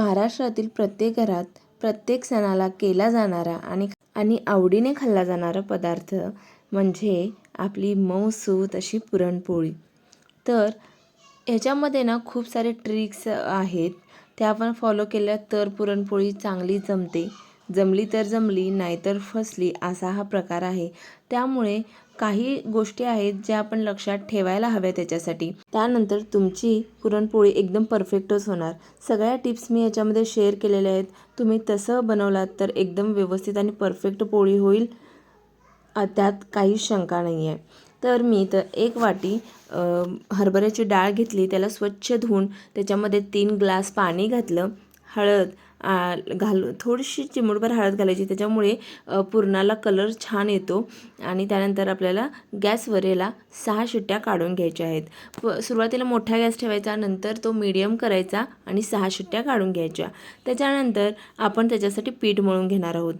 महाराष्ट्रातील प्रत्येक घरात प्रत्येक सणाला केला जाणारा आणि आणि आवडीने खाल्ला जाणारा पदार्थ म्हणजे आपली मऊसूत अशी पुरणपोळी. तर ह्याच्यामध्ये ना खूप सारे ट्रिक्स आहेत. त्या आपण फॉलो केल्या तर पुरणपोळी चांगली जमते. जमली तर जमली नाहीतर फसली असा हा प्रकार आहे. त्यामुळे काही गोष्टी आहेत ज्या आपण लक्षात ठेवायला हव्या त्याच्यासाठी. त्यानंतर तुमची पुरणपोळी एकदम परफेक्टच होणार. सगळ्या टिप्स मी याच्यामध्ये शेअर केलेल्या आहेत. तुम्ही तसं बनवलात तर एकदम व्यवस्थित आणि परफेक्ट पोळी होईल. त्यात काही शंका नाही आहे तर मी तर एक वाटी हरभऱ्याची डाळ घेतली. त्याला स्वच्छ धुवून त्याच्यामध्ये तीन ग्लास पाणी घातलं. हळद आ, घालून थोडीशी चिमूटभर हळद घालायची. त्याच्यामुळे पुरणाला कलर छान येतो. आणि त्यानंतर आपल्याला गॅसवर याला सहा शिट्ट्या काढून घ्यायच्या आहेत. प सुरुवातीला मोठा गॅस ठेवायचा नंतर तो मीडियम करायचा आणि सहा शिट्ट्या काढून घ्यायच्या. त्याच्यानंतर आपण त्याच्यासाठी पीठ मळून घेणार आहोत.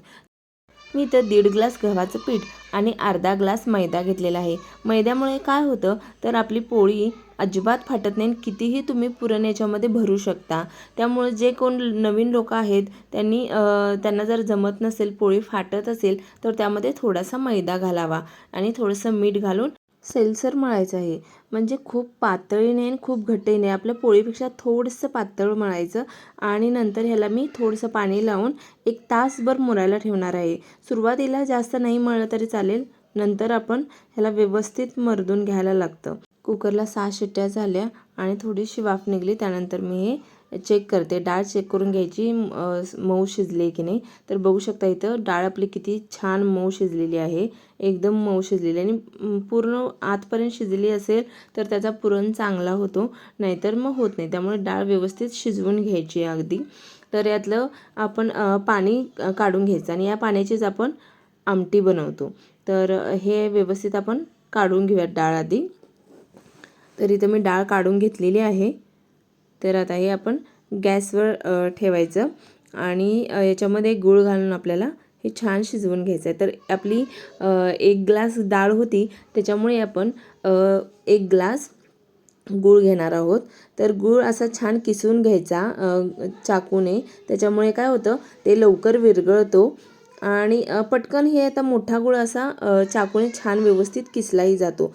मी इथं दीड ग्लास गव्हाचं पीठ आणि अर्धा ग्लास मैदा घेतलेला आहे. मैद्यामुळे काय होतं? तर आपली पोळी अजिबात फाटत नाही आणि कितीही तुम्ही पुरण याच्यामध्ये भरू शकता. त्यामुळे जे कोण नवीन लोक आहेत त्यांनी त्यांना जर जमत नसेल पोळी फाटत असेल तर त्यामध्ये थोडासा मैदा घालावा आणि थोडंसं मीठ घालून सेलसर मळायचं आहे. म्हणजे खूप पातळीने आणि खूप घट्टही नाही आपल्या पोळीपेक्षा थोडंसं पातळ मळायचं आणि नंतर ह्याला मी थोडंसं पाणी लावून एक तासभर मुरायला ठेवणार आहे. सुरुवातीला जास्त नाही मळलं तरी चालेल नंतर आपण ह्याला व्यवस्थित मरदून घ्यायला लागतं. कुकरला सहा शिट्ट्या झाल्या आणि थोडीशी वाफ निघली त्यानंतर मी हे चेक करते. डाळ चेक करून घ्यायची मऊ शिजली आहे की नाही. तर बघू शकता इथं डाळ आपली किती छान मऊ शिजलेली आहे. एकदम मऊ शिजलेली आहे आणि पूर्ण आतपर्यंत शिजली असेल तर त्याचा पुरण चांगला होतो. नाहीतर मग होत नाही. त्यामुळे डाळ व्यवस्थित शिजवून घ्यायची अगदी. तर यातलं आपण पाणी काढून घ्यायचं आणि या पाण्याचीच आपण आमटी बनवतो. तर हे व्यवस्थित आपण काढून घेऊयात डाळ आधी. तर इथं मी डाळ काढून घेतलेली आहे. तर आता हे आपण गॅसवर ठेवायचं. आणि याच्यामध्ये गूळ घालून आपल्याला हे छान शिजवून घ्यायचं आहे तर आपली एक ग्लास डाळ होती त्याच्यामुळे आपण एक ग्लास गूळ घेणार आहोत. तर गूळ असा छान किसून घ्यायचा चाकूने. त्याच्यामुळे काय होतं ते लवकर विरघळतो. आणि पटकन हे आता मोठा गूळ असा चाकूने छान व्यवस्थित किसलाही जातो.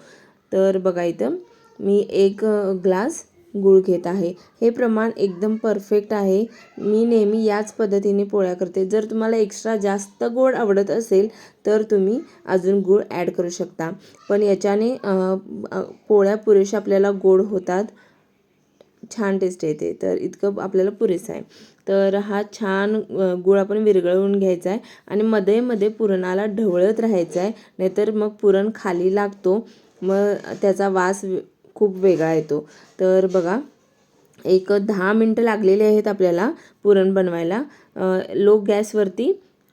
तर बघा इथं मी एक ग्लास गूळ घेत आहे. हे प्रमाण एकदम परफेक्ट आहे. मी नेहमी याच पद्धतीने पोळ्या करते. जर तुम्हाला एक्स्ट्रा जास्त गोड आवडत असेल तर तुम्ही अजून गूळ ॲड करू शकता. पण याच्याने पोळ्या पुरेशा आपल्याला गोड होतात. छान टेस्ट येते. तर इतकं आपल्याला पुरेसं आहे. तर हा छान गुळ गूळ आपण विरघळवून घ्यायचा आहे आणि मध्ये मध्ये पुरणाला ढवळत राहायचं आहे. नाहीतर मग पुरण खाली लागतो. मग त्याचा वास खूप वेगळा येतो. तर बघा एक दहा मिनटं लागलेली आहेत आपल्याला पुरण बनवायला. लो गॅसवरती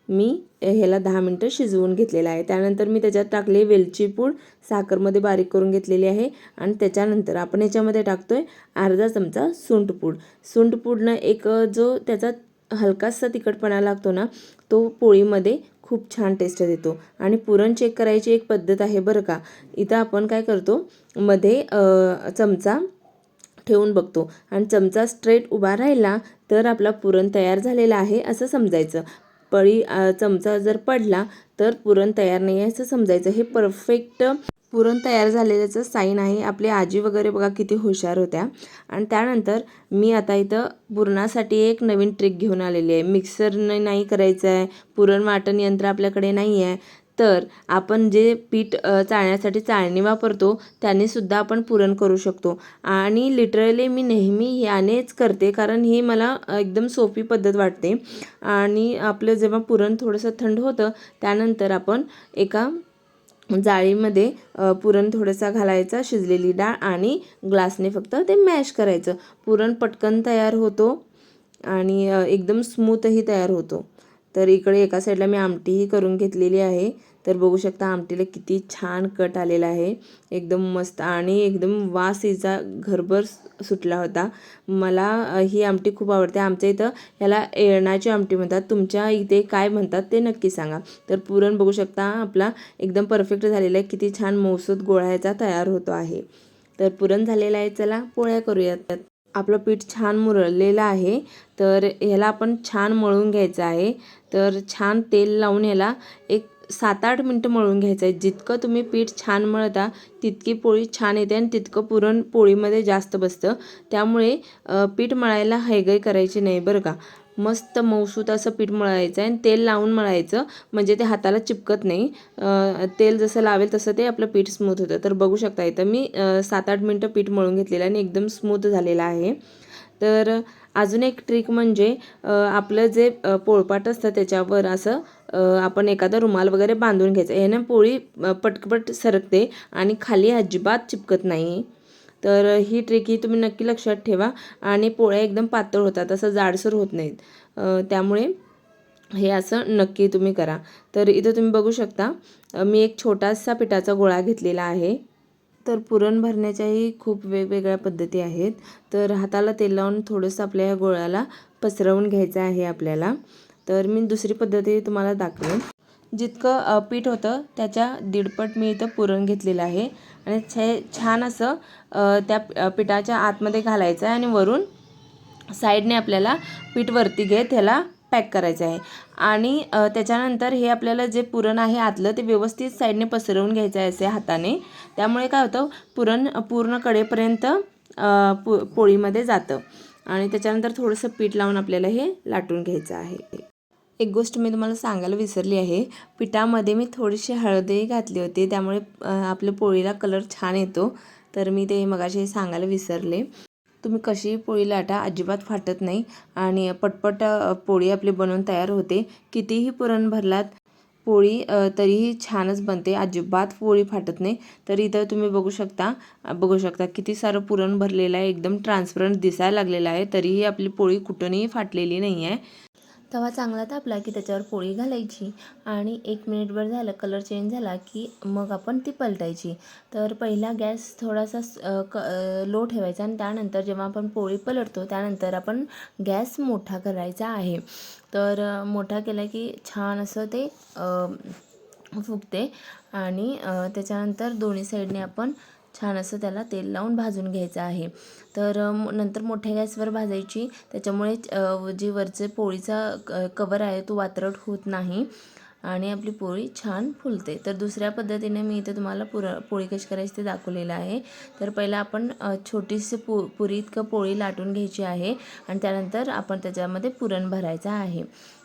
मी ह्याला दहा मिनटं शिजवून घेतलेलं आहे. त्यानंतर मी त्याच्यात टाकले वेलची पूड साखरमध्ये बारीक करून घेतलेली आहे आणि त्याच्यानंतर आपण याच्यामध्ये आहे अर्धा चमचा सुंठपूड सुंठपूडनं एक जो त्याचा हलकासा तिखटपणा लागतो ना तो पोळीमध्ये खूप छान टेस्ट देतो. आणि पुरण चेक करायची एक पद्धत आहे बरं का. इथं आपण काय करतो मध्ये चमचा ठेवून बघतो. आणि चमचा स्ट्रेट उभा राहिला तर आपला पुरण तयार झालेला आहे असं समजायचं. पळी चमचा जर पडला तर पुरण तयार नाही आहे असं समजायचं. हे परफेक्ट पुरण तयार झालेल्याचं साईन आहे. आपली आजी वगैरे बघा किती हुशार होत्या. आणि त्यानंतर मी आता इथं पुरणासाठी एक नवीन ट्रिक घेऊन आलेली आहे. मिक्सरने नाही करायचं आहे. पुरण वाटण यंत्र आपल्याकडे नाही आहे. तर आपण जे पीठ चाळण्यासाठी चाळणी वापरतो त्याने सुद्धा आपण पुरण करू शकतो. आणि लिटरली मी नेहमी यानेच करते कारण ही मला एकदम सोपी पद्धत वाटते. आणि आपलं जेव्हा पुरण थोडंसं थंड होतं त्यानंतर आपण एका जाळीमध्ये पुरण थोडंसं घालायचा शिजलेली डाळ आणि ग्लासने फक्त ते मॅश करायचं. पुरण पटकन तयार होतो आणि एकदम स्मूथही तयार होतो. तर इकडे एका साईडला मी आमटीही करून घेतलेली आहे. तर बघू शकता आमटीला किती छान कट आलेला आहे. एकदम मस्त आणि एकदम वास हिचा घरभर सुटला होता. मला ही आमटी खूप आवडते. आमच्या इथं ह्याला एळणाची आमटी म्हणतात. तुमच्या इथे काय म्हणतात ते नक्की सांगा. तर पुरण बघू शकता आपला एकदम परफेक्ट झालेला आहे. किती छान मौसूद गोळायचा तयार होतो आहे. तर पुरण झालेलं आहे. चला पोळ्या करूयात. आपलं पीठ छान मुरलेलं आहे. तर ह्याला आपण छान मळून घ्यायचं आहे. तर छान तेल लावून ह्याला एक सात आठ मिनटं मळून घ्यायचं आहे. जितकं तुम्ही पीठ छान मळता तितकी पोळी छान येते आणि तितकं पुरण पोळीमध्ये जास्त बसतं. त्यामुळे पीठ मळायला हैगई करायची नाही बरं का. मस्त मऊसूत असं पीठ मळायचं आहे आणि तेल लावून मळायचं म्हणजे ते हाताला चिपकत नाही. तेल जसं लावेल तसं ते आपलं पीठ स्मूथ होतं. तर बघू शकता इथं मी सात आठ मिनटं पीठ मळून घेतलेलं आणि एकदम स्मूथ झालेलं आहे. तर अजून एक ट्रिक म्हणजे आपलं जे पोळपाट असतं त्याच्यावर असं आपण एखादा रुमाल वगैरे बांधून घ्यायचं. यानं पोळी पटकपट सरकते आणि खाली अजिबात चिपकत नाही. तर ही ट्रिक ही तुम्ही नक्की लक्षात ठेवा आणि पोळ्या एकदम पातळ होतात असं जाडसर होत नाहीत. त्यामुळे हे असं नक्की तुम्ही करा. तर इथं तुम्ही बघू शकता मी एक छोटासा पिठाचा गोळा घेतलेला आहे. तर पुरण भरण्याच्याही खूप वेगवेगळ्या पद्धती आहेत. तर हाताला तेल लावून थोडंसं आपल्या या गोळ्याला पसरवून घ्यायचं आहे आपल्याला. तर मी दुसरी पद्धती तुम्हाला दाखवेन. जितकं पीठ होतं त्याच्या दीडपट मी इथं पुरण घेतलेलं आहे. आणि छे छान असं त्या पिठाच्या आतमध्ये घालायचं आहे आणि वरून साईडने आपल्याला पीठ वरती घेत ह्याला पॅक करायचं आहे. आणि त्याच्यानंतर हे आपल्याला जे पुरण आहे आतलं ते व्यवस्थित साईडने पसरवून घ्यायचं आहे असे हाताने. त्यामुळे काय होतं पुरण पूर्ण कडेपर्यंत पो पोळीमध्ये जातं. आणि त्याच्यानंतर थोडंसं पीठ लावून आपल्याला हे लाटून घ्यायचं आहे. एक गोष्ट मी तुम्हाला सांगायला विसरली आहे. पिठामध्ये मी थोडीशी हळदही घातली होती. त्यामुळे आपल्या पोळीला कलर छान येतो. तर मी ते मगाशी सांगायला विसरले. तुम्ही कशीही पोळी लाटा अजिबात फाटत नाही आणि पटपट पोळी आपली बनवून तयार होते. कितीही पुरण भरलात पोळी तरीही छानच बनते. अजिबात पोळी फाटत नाही. तर इथं तुम्ही बघू शकता बघू शकता किती सारं पुरण भरलेलं आहे. एकदम ट्रान्सपरंट दिसायला लागलेलं आहे. तरीही आपली पोळी कुठूनही फाटलेली नाही आहे तवा चांगला तापला की त्याच्यावर पोळी घालायची. आणि एक मिनिटभर झालं कलर चेंज झाला की मग आपण ती पलटायची. तर पहिला गॅस थोडासा क लो ठेवायचा आणि त्यानंतर जेव्हा आपण पोळी पलटतो त्यानंतर आपण गॅस मोठा करायचा आहे. तर मोठा केला की छान असं ते फुगते. आणि त्याच्यानंतर दोन्ही साईडने आपण छान असं त्याला तेल लावून भाजून घ्यायचं आहे. तर नंतर मोठ्या गॅसवर भाजायची. त्याच्यामुळे जे जी वरचे पोळीचा क कवर आहे तो वातरट होत नाही आणि आपली पोळी छान फुलते. तर दुसऱ्या पद्धतीने मी इथे तुम्हाला पुर पोळी कशी करायची ते दाखवलेलं आहे. तर पहिला आपण छोटीशी पु पुरी इतकं पोळी लाटून घ्यायची आहे आणि त्यानंतर आपण त्याच्यामध्ये पुरण भरायचं आहे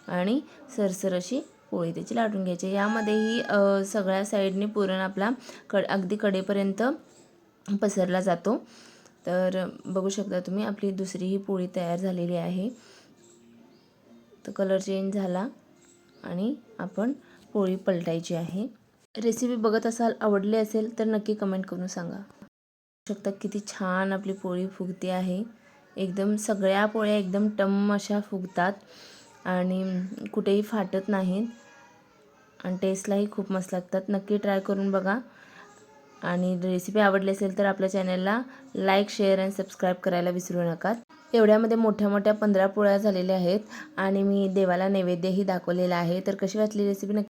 आणि सरसर अशी पोळी त्याची लाटून घ्यायची यामध्येही सगळ्या साईडने पुरण आपला कड अगदी कडेपर्यंत पसरला जातो. तर बघू शकता तुम्ही आपली दुसरी ही पोळी तयार झालेली आहे. तर कलर चेंज झाला आणि आपण पोळी पलटायची आहे. रेसिपी बघत असाल आवडली असेल तर नक्की कमेंट करून सांगा. शकता किती छान आपली पोळी फुगते आहे. एकदम सगळ्या पोळ्या एकदम टम अशा फुगतात आणि कुठेही फाटत नाहीत. आणि टेस्टलाही खूप मस्त लागतात. नक्की ट्राय करून बघा. आणि रेसिपी आवडली असेल तर आपल्या चॅनलला लाईक शेअर अँड सबस्क्राईब करायला विसरू नका. एवढ्यामध्ये मोठ्या मोठ्या पंधरा पोळ्या झालेल्या आहेत आणि मी देवाला नैवेद्यही दाखवलेला आहे. तर कशी वाटली रेसिपी नक्की